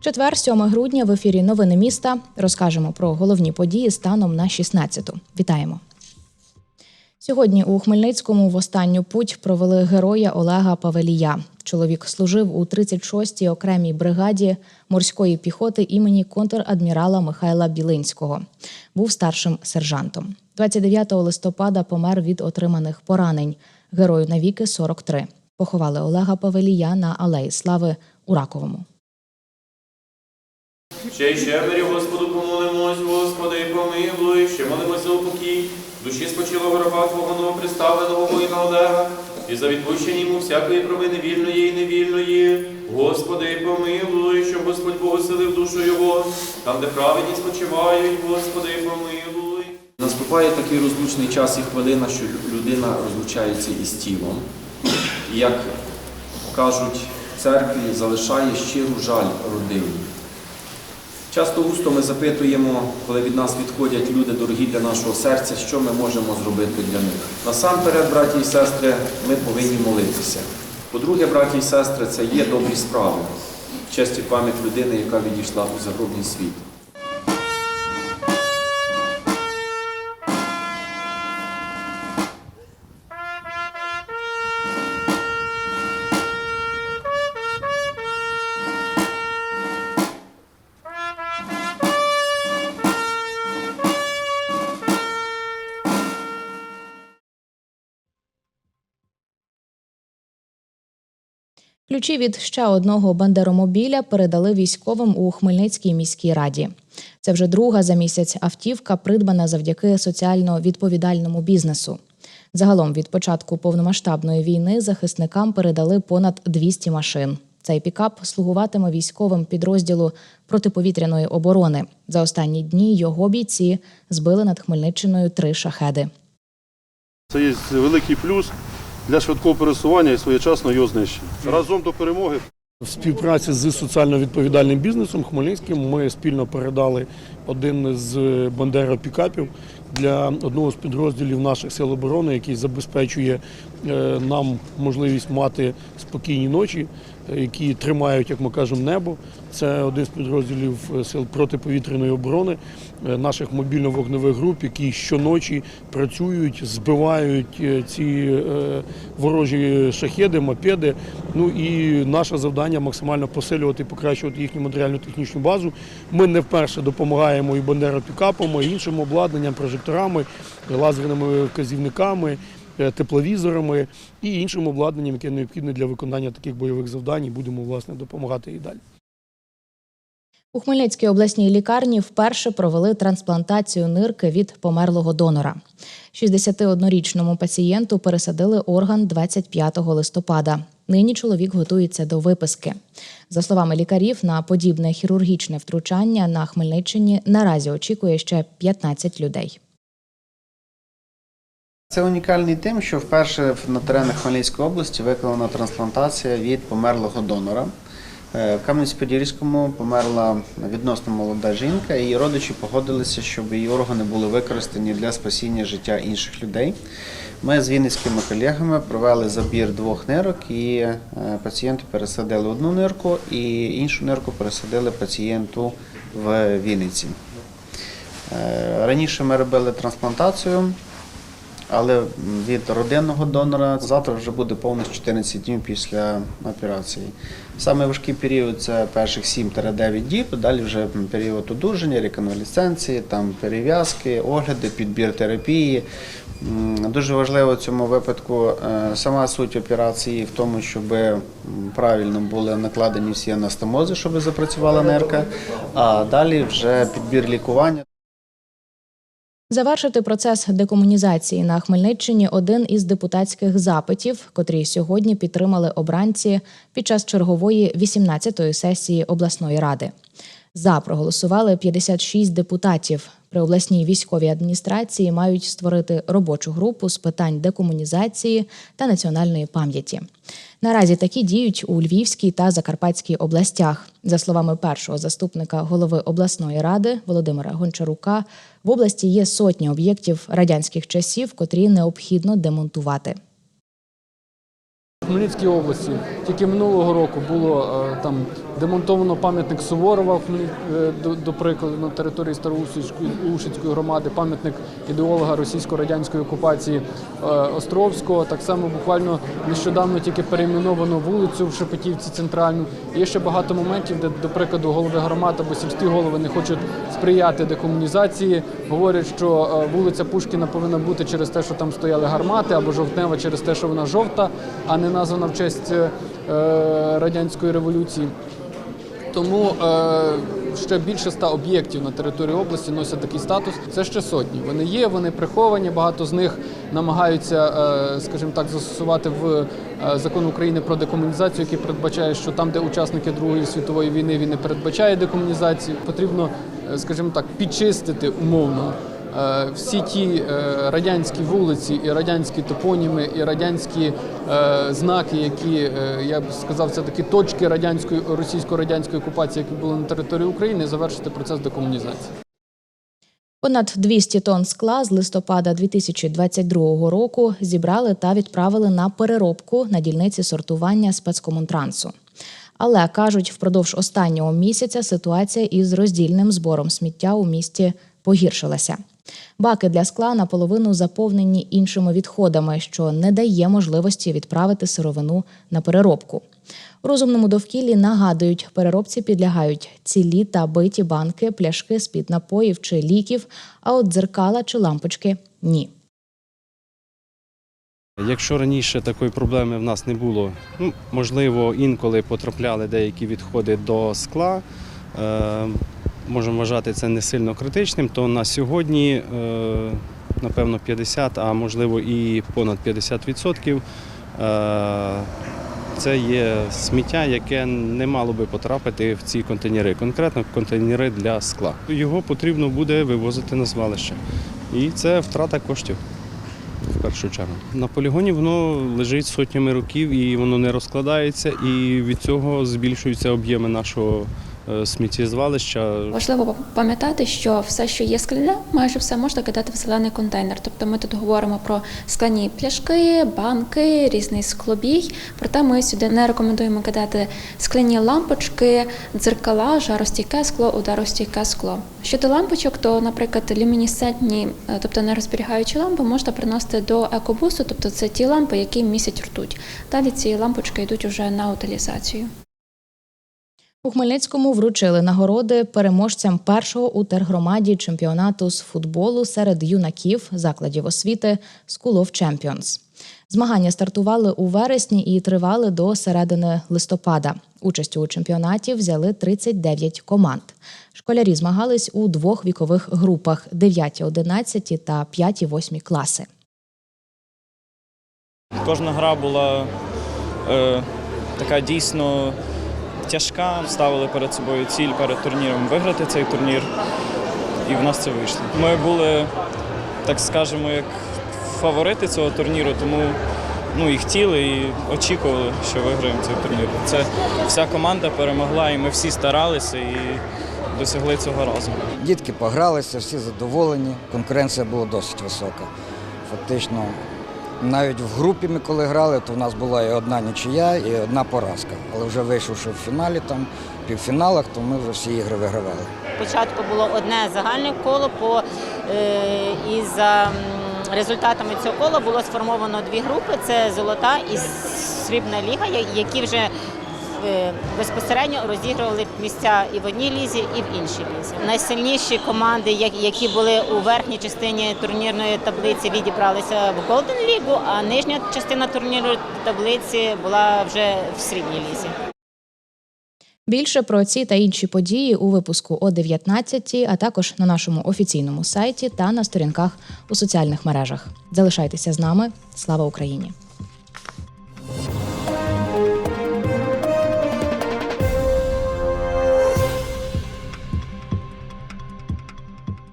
Четвер, 7 грудня в ефірі Новини міста. Розкажемо про головні події станом на 16-ту. Вітаємо. Сьогодні у Хмельницькому в останню путь провели героя Олега Павелія. Чоловік служив у 36-й окремій бригаді морської піхоти імені контрадмірала Михайла Білинського. Був старшим сержантом. 29 листопада помер від отриманих поранень. Герою навіки 43. Поховали Олега Павелія на Алеї Слави у Раковому. Ще й щебері, Господу, помолимось, Господи, помилуй, ще молимось за упокій, душі спочилого раба Твого новоприставленого воїна Олега, і за відпущення йому всякої провини вільної і невільної. Господи, помилуй, щоб Господь благословив душу його, там, де праведні спочивають, Господи, помилуй. Наступає такий розлучний час і хвилина, що людина розлучається із тілом. І як кажуть в церкві, залишає щиру жаль родині. Часто густо ми запитуємо, коли від нас відходять люди дорогі для нашого серця, що ми можемо зробити для них. Насамперед, браті і сестри, ми повинні молитися. По-друге, браті і сестри, це є добрі справи, честь пам'ять людини, яка відійшла у загробний світ. Ключі від ще одного бандеромобіля передали військовим у Хмельницькій міській раді. Це вже друга за місяць автівка, придбана завдяки соціально відповідальному бізнесу. Загалом від початку повномасштабної війни захисникам передали понад 200 машин. Цей пікап слугуватиме військовим підрозділу протиповітряної оборони. За останні дні його бійці збили над Хмельниччиною три шахеди. Це є великий плюс для швидкого пересування і своєчасно його знищення. Разом до перемоги. В співпраці з соціально відповідальним бізнесом Хмельницьким ми спільно передали один з бандера пікапів для одного з підрозділів наших сил оборони, який забезпечує е, нам можливість мати спокійні ночі, е, які тримають, як ми кажемо, небо. Це один з підрозділів е, сил протиповітряної оборони е, наших мобільно-вогневих груп, які щоночі працюють, збивають е, ці ворожі шахеди, мопеди. Ну і наше завдання максимально посилювати покращувати їхню матеріально-технічну базу. Ми не вперше допомагаємо і бандеропікапами, і іншим обладнанням, прожекторами, лазерними вказівниками. Е, Тепловізорами і іншим обладнанням, яке необхідне для виконання таких бойових завдань, і будемо власне допомагати і далі. У Хмельницькій обласній лікарні вперше провели трансплантацію нирки від померлого донора. 61-річному пацієнту пересадили орган 25 листопада. Нині чоловік готується до виписки. За словами лікарів, на подібне хірургічне втручання на Хмельниччині наразі очікує ще 15 людей. Це унікальний тим, що вперше на теренах Хмельницької області виконана трансплантація від померлого донора. Е, В Кам'янець-Подільському померла відносно молода жінка, і її родичі погодилися, щоб її органи були використані для спасіння життя інших людей. Ми з вінницькими колегами провели забір двох нирок, і е, пацієнту пересадили одну нирку, і іншу нирку пересадили пацієнту в Вінниці. Е, Раніше ми робили трансплантацію. Але від родинного донора завтра вже буде повних 14 днів після операції. Саме важкий період це перших 7-9 діб, далі вже період одужання, реконвалесценції, там перев'язки, огляди, підбір терапії. Дуже важливо в цьому випадку е, сама суть операції в тому, щоб правильно були накладені всі анастомози, щоб запрацювала нерка, а далі вже підбір лікування. Завершити процес декомунізації на Хмельниччині один із депутатських запитів, котрі сьогодні підтримали обранці під час чергової 18-ї сесії обласної ради. За проголосували 56 депутатів. При обласній військовій адміністрації мають створити робочу групу з питань декомунізації та національної пам'яті. Наразі такі діють у Львівській та Закарпатській областях. За словами першого заступника голови обласної ради Володимира Гончарука, в області є сотні об'єктів радянських часів, котрі необхідно демонтувати. Хмельницькій області тільки минулого року було е, там демонтовано пам'ятник Суворова е, до, прикладу на території Староушицької громади, пам'ятник ідеолога російсько-радянської окупації е, Островського. Так само буквально нещодавно тільки перейменовано вулицю в Шепетівці центральну. Є ще багато моментів, де, до прикладу, голови громад або сільські голови не хочуть сприяти декомунізації. Говорять, що вулиця Пушкіна повинна бути через те, що там стояли гармати, або жовтнева через те, що вона жовта, а не названа в честь е, радянської революції. Тому е, ще більше ста об'єктів на території області носять такий статус. Це ще сотні. Вони є, вони приховані. Багато з них намагаються, е, скажімо так, застосувати в закон України про декомунізацію, який передбачає, що там, де учасники Другої світової війни, він не передбачає декомунізацію. Потрібно, скажімо так, підчистити умовно. Е, Всі ті е, радянські вулиці, і радянські топоніми, і радянські е, знаки, які я б сказав, це такі точки радянської російсько-радянської окупації, які були на території України, завершити процес декомунізації. Понад 200 тонн скла з листопада 2022 року зібрали та відправили на переробку на дільниці сортування спецкомунтрансу. Але кажуть, впродовж останнього місяця ситуація із роздільним збором сміття у місті погіршилася. Баки для скла наполовину заповнені іншими відходами, що не дає можливості відправити сировину на переробку. У розумному довкіллі нагадують, переробці підлягають цілі та биті банки, пляшки з-під напоїв чи ліків, а от дзеркала чи лампочки ні. Якщо раніше такої проблеми в нас не було, ну, можливо, інколи потрапляли деякі відходи до скла, е, можемо вважати це не сильно критичним, то на сьогодні, е, напевно, 50, а можливо і понад 50% е, це є сміття, яке не мало би потрапити в ці контейнери, конкретно контейнери для скла. Його потрібно буде вивозити на звалище. І це втрата коштів в першу чергу. На полігоні воно лежить сотнями років і воно не розкладається, і від цього збільшуються об'єми нашого сміттєзвалища. Важливо пам'ятати, що все, що є скляне, майже все можна кидати в зелений контейнер. Тобто ми тут говоримо про скляні пляшки, банки, різний склобій. Проте ми сюди не рекомендуємо кидати скляні лампочки, дзеркала, жаростійке скло, ударостійке скло. Щодо лампочок, то, наприклад, люмінесцентні, е, тобто нерозберігаючі лампи, можна приносити до екобусу, тобто це ті лампи, які місяць ртуть. Далі ці лампочки йдуть уже на утилізацію. У Хмельницькому вручили нагороди переможцям першого у тергромаді чемпіонату з футболу серед юнаків закладів освіти School of Champions. Змагання стартували у вересні і тривали до середини листопада. Участь у чемпіонаті взяли 39 команд. Школярі змагались у двох вікових групах: 9-11 та 5-8 класи. Кожна гра була е, така дійсно тяжка. Ставили перед собою ціль перед турніром виграти цей турнір, і в нас це вийшло. Ми були, так скажемо, як фаворити цього турніру, тому ну, і хотіли, і очікували, що виграємо цей турнір. Це вся команда перемогла, і ми всі старалися і досягли цього разом. Дітки погралися, всі задоволені. Конкуренція була досить висока. Фактично, навіть в групі ми коли грали, то в нас була і одна нічия, і одна поразка. Але вже вийшовши в фіналі, там, в півфіналах, то ми вже всі ігри вигравали. Спочатку було одне загальне коло, по, е, і за результатами цього кола було сформовано дві групи: це золота і срібна ліга, які вже безпосередньо розігрували місця і в одній лізі, і в іншій лізі. Найсильніші команди, які були у верхній частині турнірної таблиці, відібралися в Golden League, а нижня частина турнірної таблиці була вже в срібній лізі. Більше про ці та інші події у випуску о 19, а також на нашому офіційному сайті та на сторінках у соціальних мережах. Залишайтеся з нами. Слава Україні!